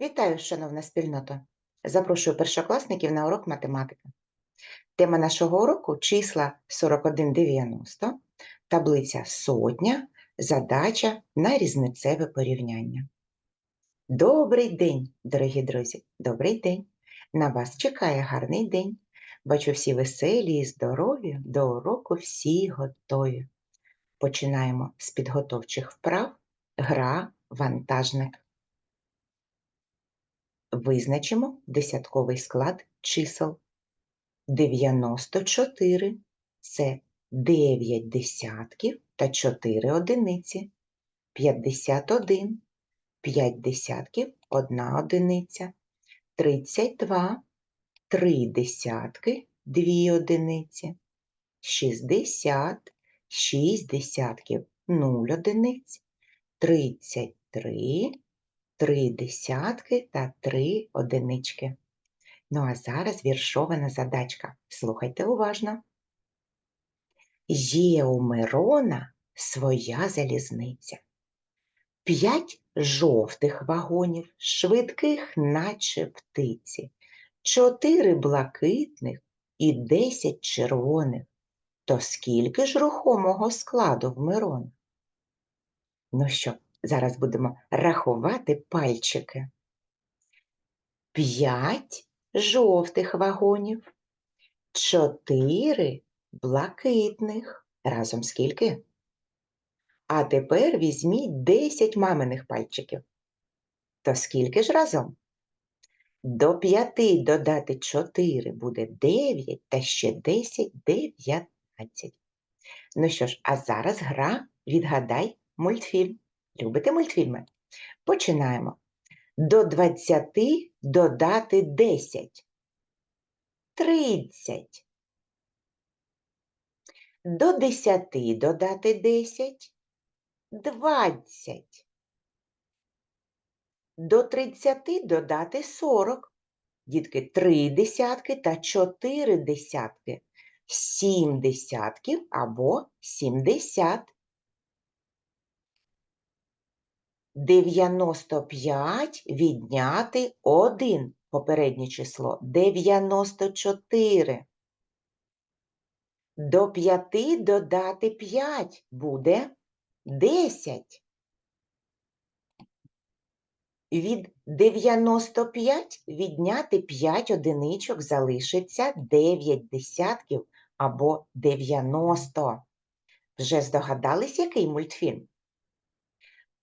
Вітаю, шановна спільнота! Запрошую першокласників на урок математики. Тема нашого уроку числа 4190, таблиця сотня, задача на різницеве порівняння. Добрий день, дорогі друзі! Добрий день! На вас чекає гарний день. Бачу всі веселі і здорові, до уроку всі готові. Починаємо з підготовчих вправ гра вантажник. Визначимо десятковий склад чисел. 94 – це 9 десятків та 4 одиниці. 51 – 5 десятків, 1 одиниця. 32 – 3 десятки, 2 одиниці. 60 – 6 десятків, 0 одиниць. 33 три десятки та три одинички. Ну а зараз віршована задачка. Слухайте уважно. Є у Мирона своя залізниця. П'ять жовтих вагонів, швидких, наче птиці, чотири блакитних і десять червоних. То скільки ж рухомого складу в Мирона? Ну що, Зараз будемо рахувати пальчики. П'ять жовтих вагонів, чотири блакитних. Разом скільки? А тепер візьміть 10 маминих пальчиків. То скільки ж разом? До п'яти додати 4 буде 9 та ще 10 – 19. Ну що ж, а зараз гра «Відгадай мультфільм». Любите мультфільми? Починаємо. До 20 додати 10. 30. До 10 додати 10. 20. До 30 додати 40. Дітки, 3 десятки та 4 десятки. 7 десятків або 70. 95 відняти 1. Попереднє число 94. До 5 додати 5 буде 10. Від 95 відняти 5 одиничок залишиться 9 десятків або 90. Вже здогадались, який мультфільм?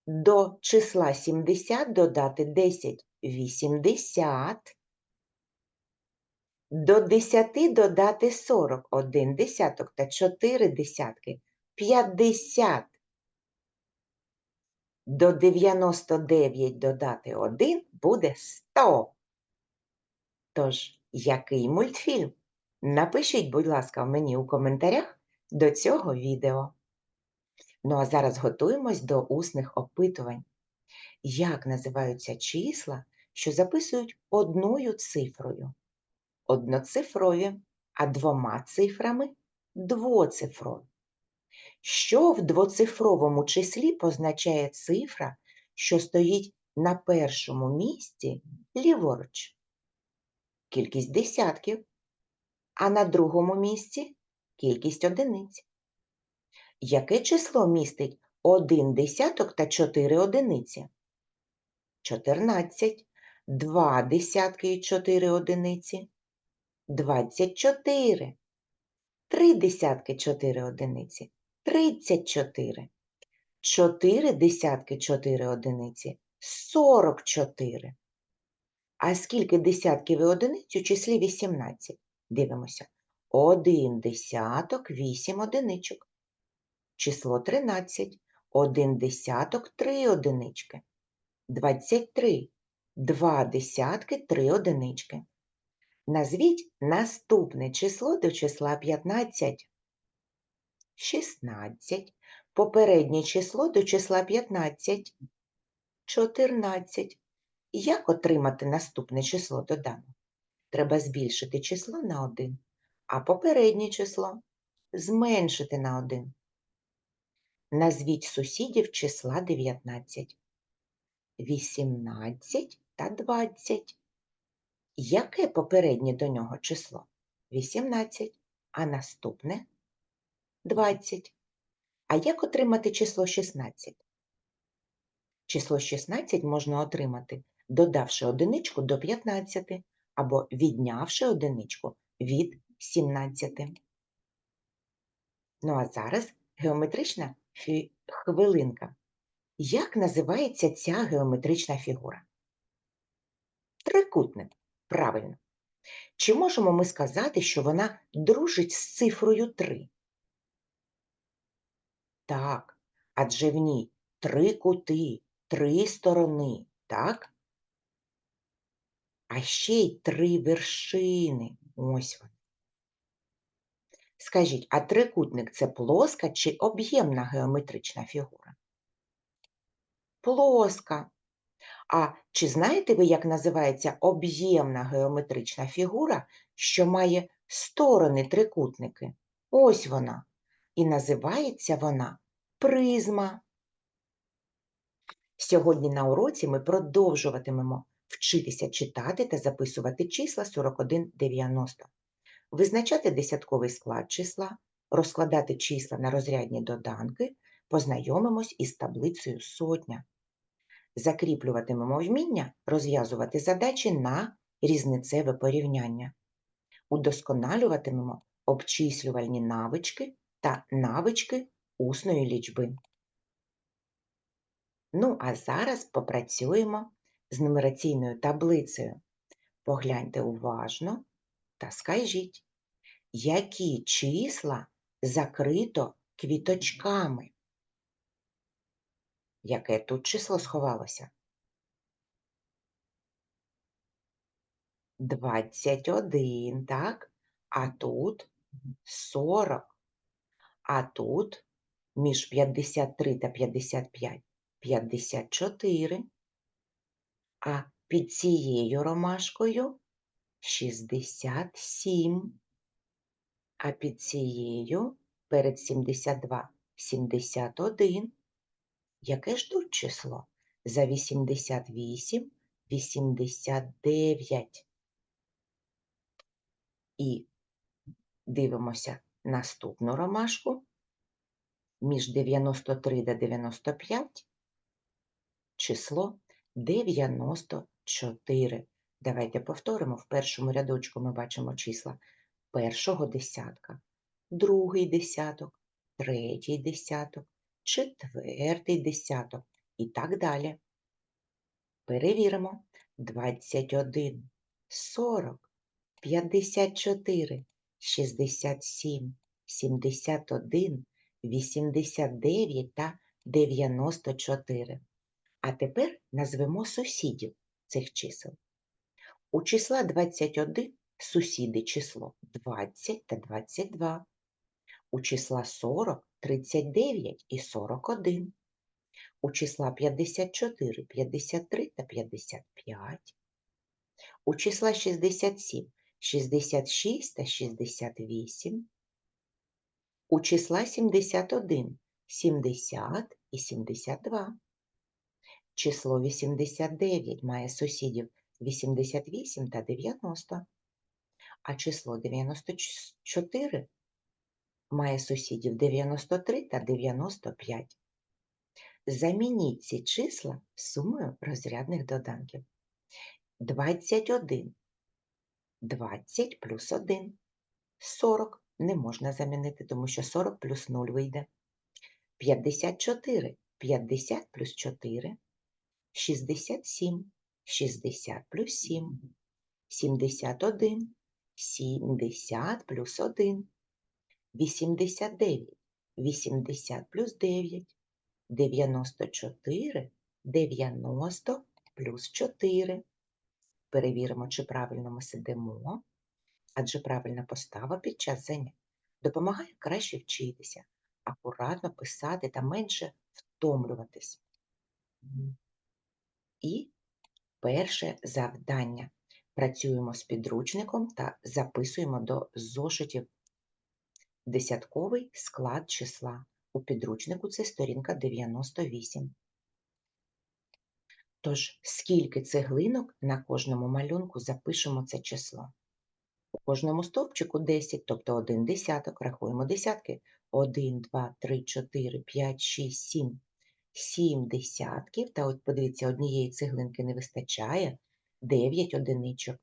До числа 70 додати 10 – 80. До 10 додати 40 – 1 десяток та 4 десятки – 50. До 99 додати 1 буде 100. Тож, який мультфільм? Напишіть, будь ласка, мені у коментарях до цього відео. Ну а зараз готуємось до усних опитувань. Як називаються числа, що записують одною цифрою? Одноцифрові, а двома цифрами двоцифрові. Що в двоцифровому числі позначає цифра, що стоїть на першому місці ліворуч? Кількість десятків, а на другому місці кількість одиниць. Яке число містить 1 десяток та 4 одиниці? 14. 2 десятки і 4 одиниці. 24. 3 десятки 4 одиниці. 34. 4 десятки 4 одиниці. 44. А скільки десятків і одиниць у числі 18? Дивимося. 1 десяток, 8 одиничок число 13, 1 десяток 3 одинички, 23, 2 десятки 3 одинички. Назвіть наступне число до числа 15. 16. Попереднє число до числа 15. 14. Як отримати наступне число додано? Треба збільшити число на 1, а попереднє число зменшити на 1. Назвіть сусідів числа 19. 18 та 20. Яке попереднє до нього число? 18, а наступне 20. А як отримати число 16? Число 16 можна отримати, додавши одиничку до 15 або віднявши одиничку від 17. Ну а зараз геометрична фі- хвилинка. Як називається ця геометрична фігура? Трикутник. Правильно. Чи можемо ми сказати, що вона дружить з цифрою 3? Так, адже в ній три кути, три сторони, так? А ще й три вершини. Ось вони. Скажіть, а трикутник це плоска чи об'ємна геометрична фігура? Плоска. А чи знаєте ви, як називається об'ємна геометрична фігура, що має сторони трикутники? Ось вона. І називається вона призма. Сьогодні на уроці ми продовжуватимемо вчитися читати та записувати числа 4190, визначати десятковий склад числа, розкладати числа на розрядні доданки, познайомимось із таблицею сотня. Закріплюватимемо вміння розв'язувати задачі на різницеве порівняння. Удосконалюватимемо обчислювальні навички та навички усної лічби. Ну, а зараз попрацюємо з нумераційною таблицею. Погляньте уважно та скажіть, які числа закрито квіточками? Яке тут число сховалося? 21, так? А тут 40. А тут між 53 та 55 54. А під цією ромашкою 67. А під цією перед 72 71. Яке ж тут число? За 88 89. І дивимося наступну ромашку. Між 93 та 95 число 94. Давайте повторимо. В першому рядочку ми бачимо числа першого десятка, другий десяток, третій десяток, четвертий десяток і так далі. Перевіримо. 21, 40, 54, 67, 71, 89 та 94. А тепер назвемо сусідів цих чисел. У числа 21 сусіди число 20 та 22. У числа 40 39 і 41. У числа 54 53 та 55. У числа 67 66 та 68. У числа 71 70 і 72. Число 89 має сусідів 88 та 90, а число 94 має сусідів 93 та 95. Замініть ці числа сумою розрядних доданків. 21. 20 плюс 1. 40 не можна замінити, тому що 40 плюс 0 вийде. 54. 50 плюс 4. 67. 60 плюс 7. 71. 70 плюс 1. 89. 80 плюс 9. 94. 90 плюс 4. Перевіримо, чи правильно ми сидимо, адже правильна постава під час занять допомагає краще вчитися, акуратно писати та менше втомлюватись. І перше завдання. Працюємо з підручником та записуємо до зошитів десятковий склад числа. У підручнику це сторінка 98. Тож, скільки цеглинок на кожному малюнку запишемо це число. У кожному стовпчику 10, тобто 1 десяток. Рахуємо десятки. 1, 2, 3, 4, 5, 6, 7. 7 десятків. Та от подивіться, однієї цеглинки не вистачає. 9 одиничок.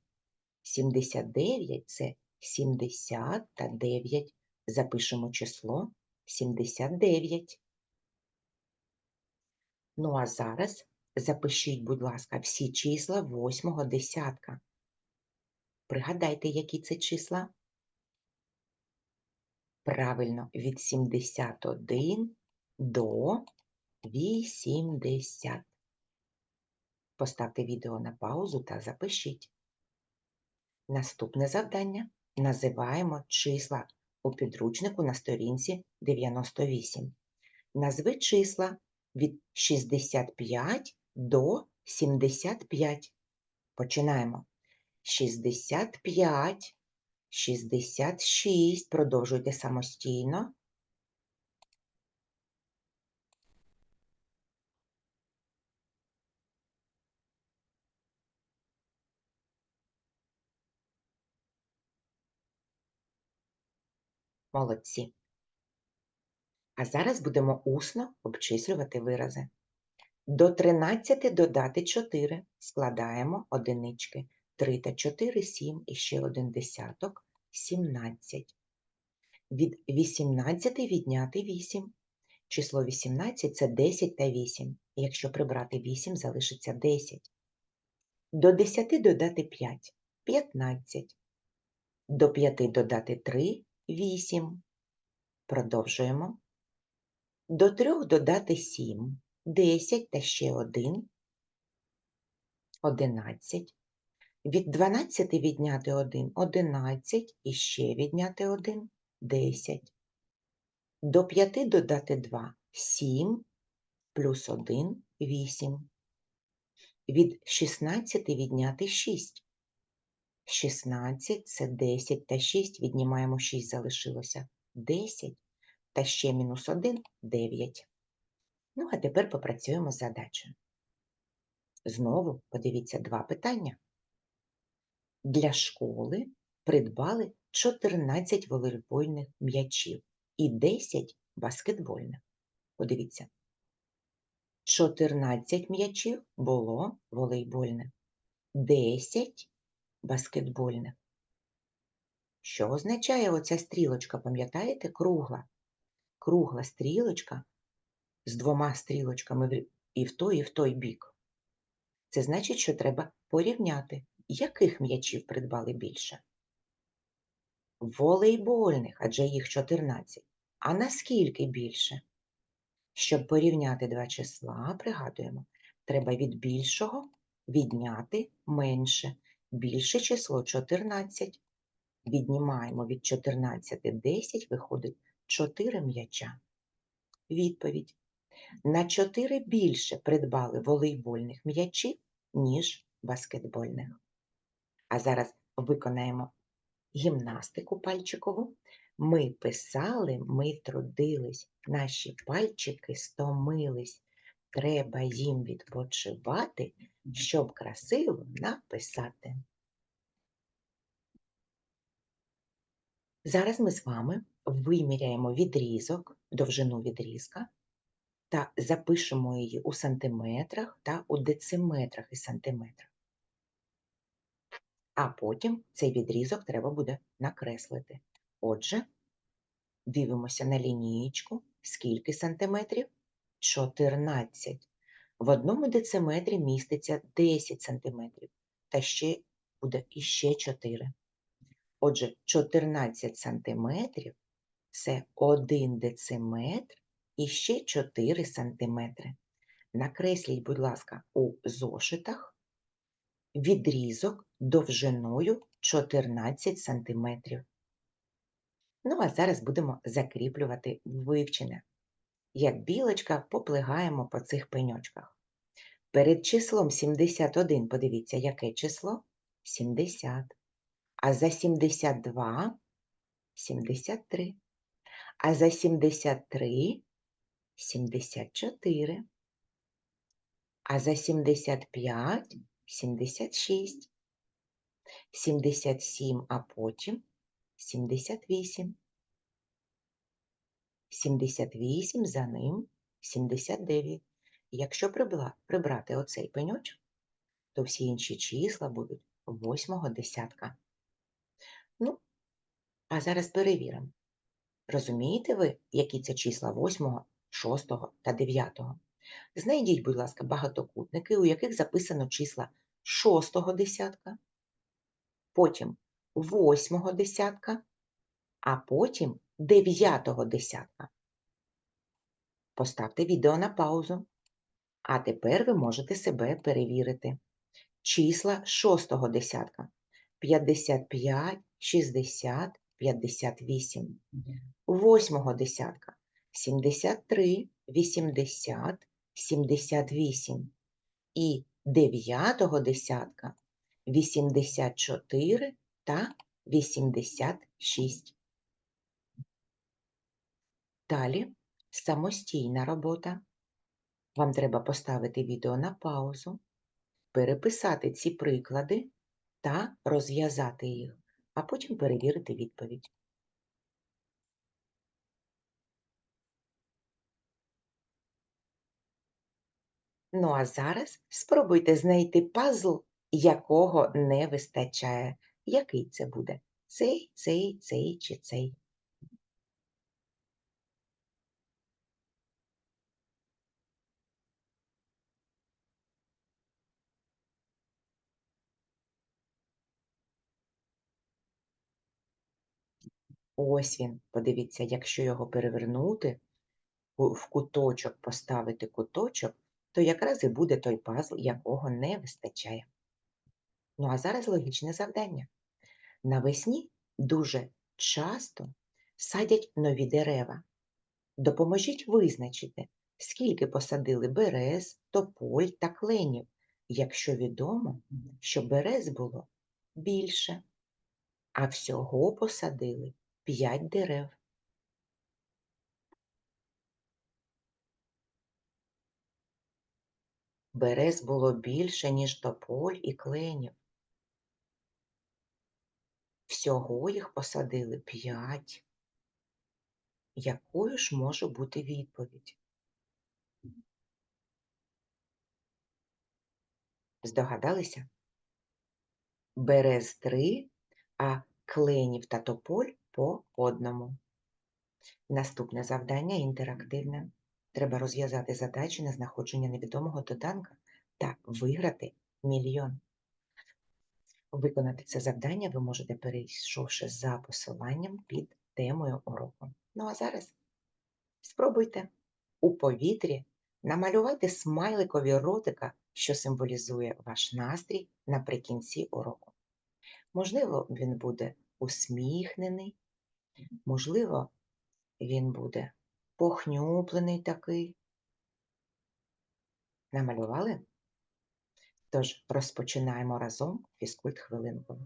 79 – це 70 та 9. Запишемо число 79. Ну а зараз запишіть, будь ласка, всі числа восьмого десятка. Пригадайте, які це числа? Правильно, від 71 до 80. Поставте відео на паузу та запишіть. Наступне завдання називаємо числа у підручнику на сторінці 98. Назви числа від 65 до 75. Починаємо. 65, 66. Продовжуйте самостійно. Молодці. А зараз будемо усно обчислювати вирази. До 13 додати 4 складаємо одинички. 3 та 4 – 7 і ще один десяток – 17. Від 18 відняти 8. Число 18 – це 10 та 8. Якщо прибрати 8, залишиться 10. До 10 додати 5 – 15. До 5 додати 3 – 8. Продовжуємо. До 3 додати 7 – 10 та ще 1 – 11. Від 12 відняти 1 – 11 і ще відняти 1 – 10. До 5 додати 2 – 7 плюс 1 – 8. Від 16 відняти 6. 16 – це 10 та 6, віднімаємо 6, залишилося 10, та ще мінус 1 – 9. Ну, а тепер попрацюємо з задачею. Знову подивіться два питання. Для школи придбали 14 волейбольних м'ячів і 10 баскетбольних. Подивіться. 14 м'ячів було волейбольних, 10 баскетбольних. Що означає оця стрілочка, пам'ятаєте, кругла? Кругла стрілочка з двома стрілочками і в той, і в той бік. Це значить, що треба порівняти, яких м'ячів придбали більше? Волейбольних, адже їх 14. А наскільки більше? Щоб порівняти два числа, пригадуємо, треба від більшого відняти менше. Більше число 14. Віднімаємо від 14 10, виходить 4 м'яча. Відповідь. На 4 більше придбали волейбольних м'ячів, ніж баскетбольних. А зараз виконаємо гімнастику пальчикову. Ми писали, ми трудились, наші пальчики стомились. Треба їм відпочивати, щоб красиво написати. Зараз ми з вами виміряємо відрізок, довжину відрізка та запишемо її у сантиметрах та у дециметрах і сантиметрах. А потім цей відрізок треба буде накреслити. Отже, дивимося на лінієчку. Скільки сантиметрів? 14. В одному дециметрі міститься 10 сантиметрів, та ще буде іще 4. Отже, 14 сантиметрів – це 1 дециметр і ще 4 сантиметри. Накресліть, будь ласка, у зошитах відрізок довжиною 14 сантиметрів. Ну, а зараз будемо закріплювати вивчене. Як білочка поплигаємо по цих пеньочках. Перед числом 71 подивіться, яке число? 70. А за 72 73. А за 73 74. А за 75 – 76. 77, а потім 78. 78 за ним 79. Якщо прибрати оцей пеньочок, то всі інші числа будуть восьмого десятка. Ну, а зараз перевіримо. Розумієте ви, які це числа 8, 6 та 9? Знайдіть, будь ласка, багатокутники, у яких записано числа 6 десятка, потім 8 десятка, а потім 9 десятка. Поставте відео на паузу. А тепер ви можете себе перевірити. Числа 6 десятка 55, 60, 58. Восьмого десятка 73, 80, 78. І дев'ятого десятка 84 та 86. Далі самостійна робота. Вам треба поставити відео на паузу, переписати ці приклади та розв'язати їх, а потім перевірити відповідь. Ну а зараз спробуйте знайти пазл, якого не вистачає. Який це буде? Цей, цей, цей чи цей? Ось він, подивіться, якщо його перевернути, в куточок поставити куточок, то якраз і буде той пазл, якого не вистачає. Ну а зараз логічне завдання. Навесні дуже часто садять нові дерева. Допоможіть визначити, скільки посадили берез, тополь та кленів, якщо відомо, що берез було більше, а всього посадили 5 дерев. Берез було більше, ніж тополь і кленів. Всього їх посадили 5. Якою ж може бути відповідь? Здогадалися? Берез 3, а кленів та тополь по одному. Наступне завдання інтерактивне. Треба розв'язати задачі на знаходження невідомого доданка та виграти мільйон. Виконати це завдання ви можете, перейшовши за посиланням під темою уроку. Ну а зараз спробуйте у повітрі намалювати смайликові ротика, що символізує ваш настрій наприкінці уроку. Можливо, він буде усміхнений, можливо, він буде похнюплений такий. Намалювали? Тож розпочинаємо разом фізкульт хвилинку.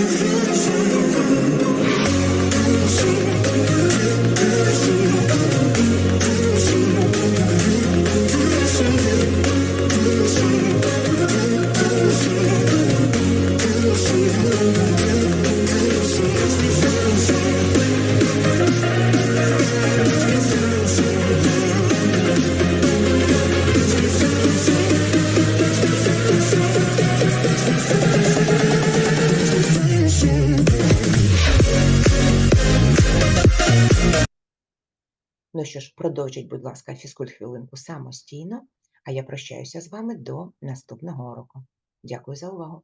Ну що продовжіть, будь ласка, фізкульт хвилинку самостійно, а я прощаюся з вами до наступного уроку. Дякую за увагу!